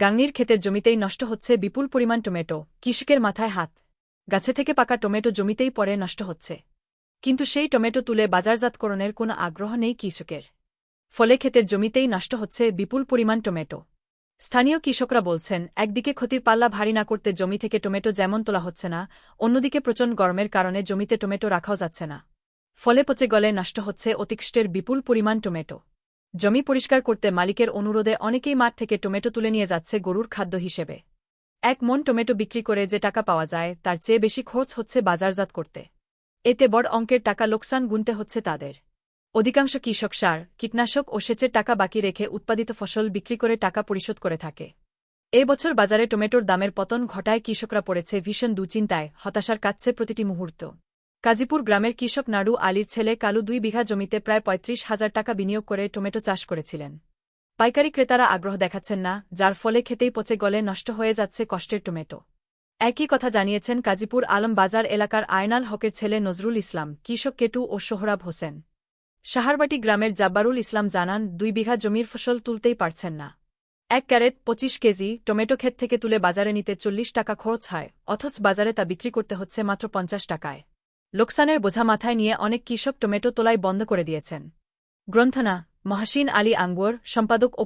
গাংনির ক্ষেতের জমিতেই নষ্ট হচ্ছে বিপুল পরিমাণ টমেটো, কৃষকের মাথায় হাত। গাছে থেকে পাকা টমেটো জমিতেই পরে নষ্ট হচ্ছে। কিন্তু সেই টমেটো তুলে বাজারজাতকরণের কোনো আগ্রহ নেই কৃষকের। ফলে ক্ষেতের জমিতেই নষ্ট হচ্ছে বিপুল পরিমাণ টমেটো। স্থানীয় কৃষকরা বলছেন, একদিকে ক্ষতির পাল্লা ভারী না করতে জমি থেকে টমেটো যেমন তোলা হচ্ছে না, অন্যদিকে প্রচণ্ড গরমের কারণে জমিতে টমেটো রাখাও যাচ্ছে না। ফলে পচে গলে নষ্ট হচ্ছে অতিষ্টের বিপুল পরিমাণ টমেটো। জমি পরিষ্কার করতে মালিকের অনুরোধে অনেকেই মাঠ থেকে টমেটো তুলে নিয়ে যাচ্ছে গরুর খাদ্য হিসেবে। এক মন টমেটো বিক্রি করে যে টাকা পাওয়া যায়, তার চেয়ে বেশি খরচ হচ্ছে বাজারজাত করতে। এতে বড় অঙ্কের টাকা লোকসান গুনতে হচ্ছে তাদের। অধিকাংশ কৃষক সার, কীটনাশক ও সেচের টাকা বাকি রেখে উৎপাদিত ফসল বিক্রি করে টাকা পরিশোধ করে থাকে। এ বছর বাজারে টমেটোর দামের পতন ঘটায় কৃষকরা পড়েছে ভীষণ দুচিন্তায়, হতাশার কাটছে প্রতিটি মুহূর্ত। কাজীপুর গ্রামের কৃষক নাড়ু আলীর ছেলে কালু দুই বিঘা জমিতে প্রায় পঁয়ত্রিশ হাজার টাকা বিনিয়োগ করে টমেটো চাষ করেছিলেন। পাইকারি ক্রেতারা আগ্রহ দেখাচ্ছেন না, যার ফলে খেতেই পচে গলে নষ্ট হয়ে যাচ্ছে কষ্টের টমেটো। একই কথা জানিয়েছেন কাজীপুর আলম বাজার এলাকার আয়নাল হকের ছেলে নজরুল ইসলাম, কৃষক কেটু ও সোহরাব হোসেন। সাহারবাটি গ্রামের জাব্বারুল ইসলাম জানান, দুই বিঘা জমির ফসল তুলতেই পারছেন না। এক ক্যারেট পঁচিশ কেজি টমেটো ক্ষেত থেকে তুলে বাজারে নিতে চল্লিশ টাকা খরচ হয়, অথচ বাজারে তা বিক্রি করতে হচ্ছে মাত্র পঞ্চাশ টাকায়। লোকসানের বোঝা মাথায় নিয়ে অনেক কৃষক টমেটো তোলাই বন্ধ করে দিয়েছেন। গ্রন্থনা, মহাসিন আলী আঙ্গুর, সম্পাদক ও